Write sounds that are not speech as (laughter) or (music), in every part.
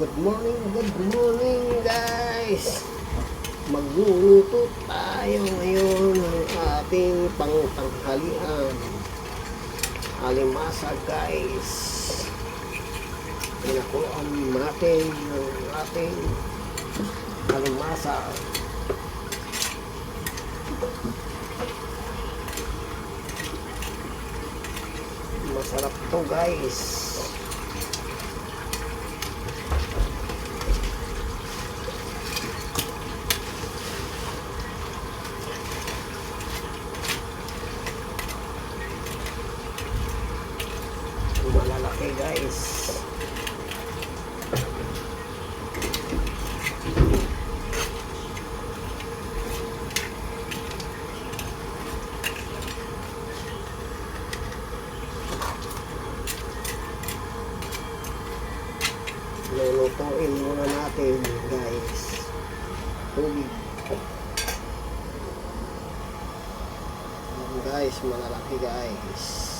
Good morning, good morning guys! Magluluto tayo ngayon ng ating pangtanghalian. Alimasa guys. Pinakuan natin ng ating alimasa. Masarap to guys. malalaki guys lulutuin muna natin guys tubig Ayan, guys malalaki guys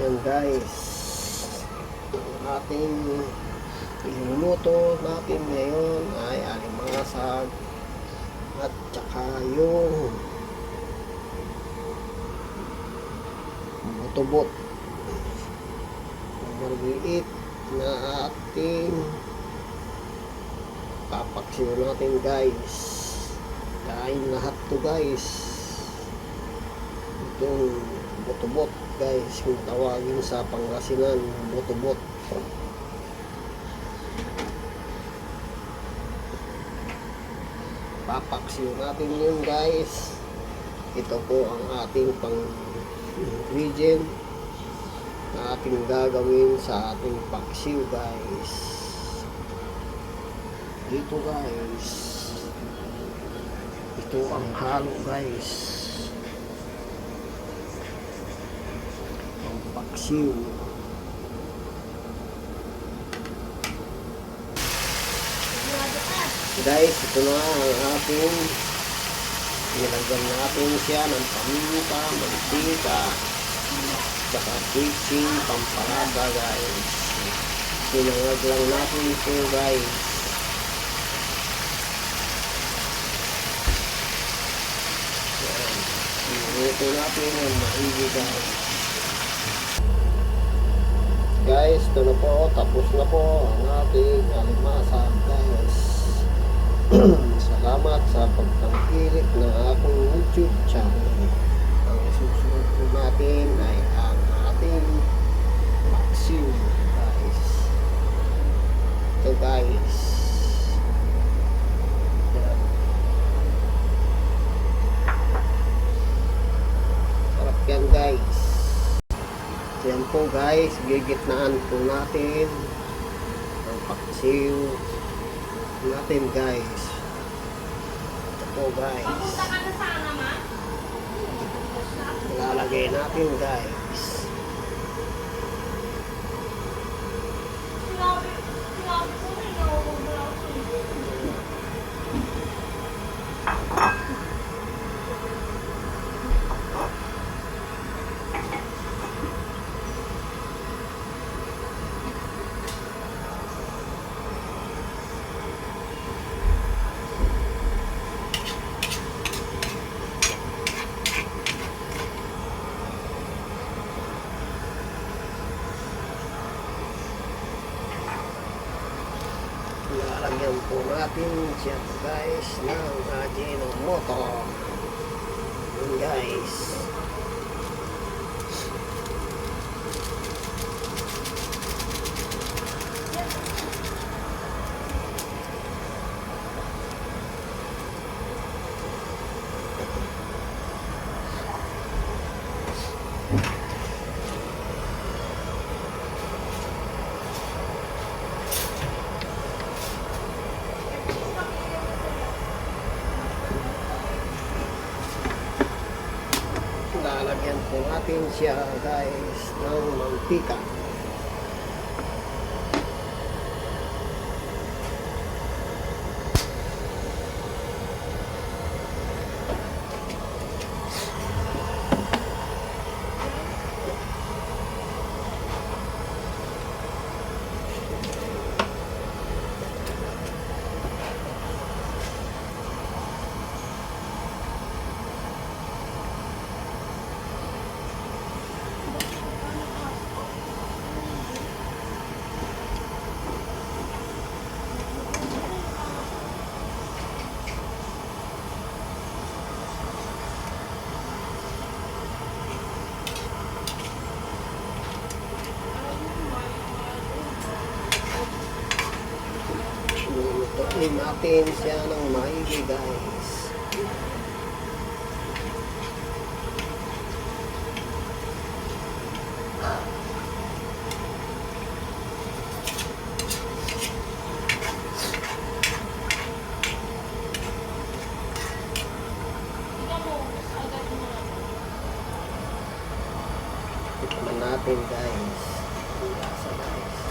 Yan guys. Ang ating iluluto natin ngayon ay alimasag at saka yung butobot. Maliit na ating papaksiw natin guys. Kain lahat to guys. Itong butobot guys kung tawagin sa Pangasinan butobot papaksiw natin yun guys ito po ang ating pang ingredient na ating gagawin sa ating paksiw guys dito guys ito ang halo guys ang paksiw. Guys, ito na ang ating nilagyan natin siya ng paminta, mantika, saka kitchen, pampalaba guys. Sinangag lang natin ito guys. Yan. Inuto natin ang maigi guys. Guys, ito na po, tapos na po ang ating alimasa, guys. (clears throat) Salamat sa pagtangkilik ng aking YouTube channel. Ang susunod po natin ay ang ating Maxim, guys. Ito, guys. Yan. Sarap yan, guys. Po guys, gigitnaan po natin ang paksiw natin guys. Ito po guys. Ilalagay natin guys. Ilalagyan po natin siya guys ng Ajinomoto. Yun guys. Lalagyan po natin siya guys ng mantika. Haluin natin siya ng maigi guys. Tikman natin guys. Ang lasa guys.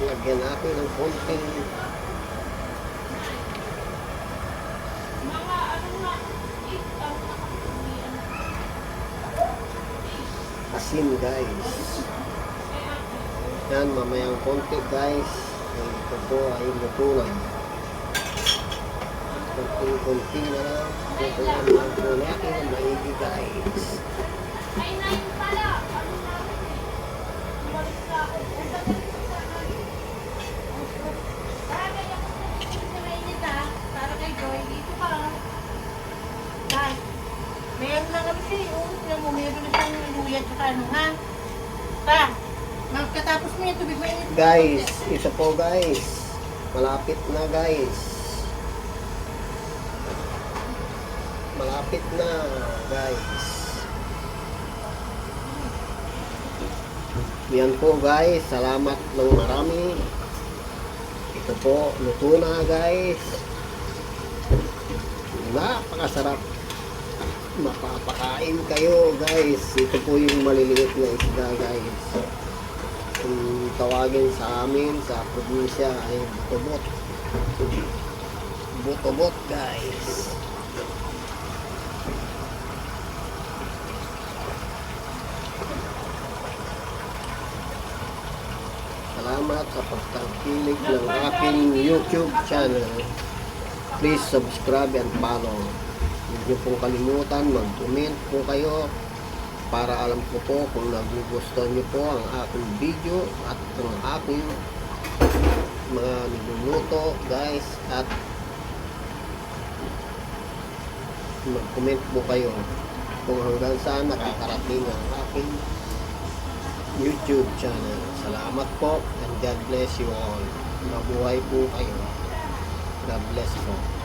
Lagyan natin ng konting ano na, ano na asin guys. Yan, mamayang konti guys. Ay, Ito po ay luto na. Konting-konti na lang. Lutuan lang po natin ang maigi guys. ay nine pala. Ano na eh. Tagal ko sa akin. Para kaya ko sa mainit ha. Para kay Joy. Dito ka. Dahil, mayroon na kami siya yung tingnan mo, mayroon na siyang luya at saka ano ha. Pa, magkatapos mo yung tubig mainit. Guys, isa po guys. Malapit na guys. Malapit na guys. Yan po guys. Salamat ng marami. Ito po, luto na guys. Napakasarap. Mapapakain kayo guys. Ito po yung maliliit na isda guys. Kung tawagin sa amin sa probinsya ay butobot. Butobot guys. Salamat sa pagtangkilik ng aking YouTube channel. Please subscribe and follow. Huwag niyo pong kalimutan, mag-comment po kayo para alam ko po kung nagugustuhan niyo po ang aking video at ang aking mga niluluto guys at mag-comment po kayo kung hanggang saan nakakarating ang aking YouTube channel. Salamat po and God bless you all. Mabuhay po kayo. God bless po.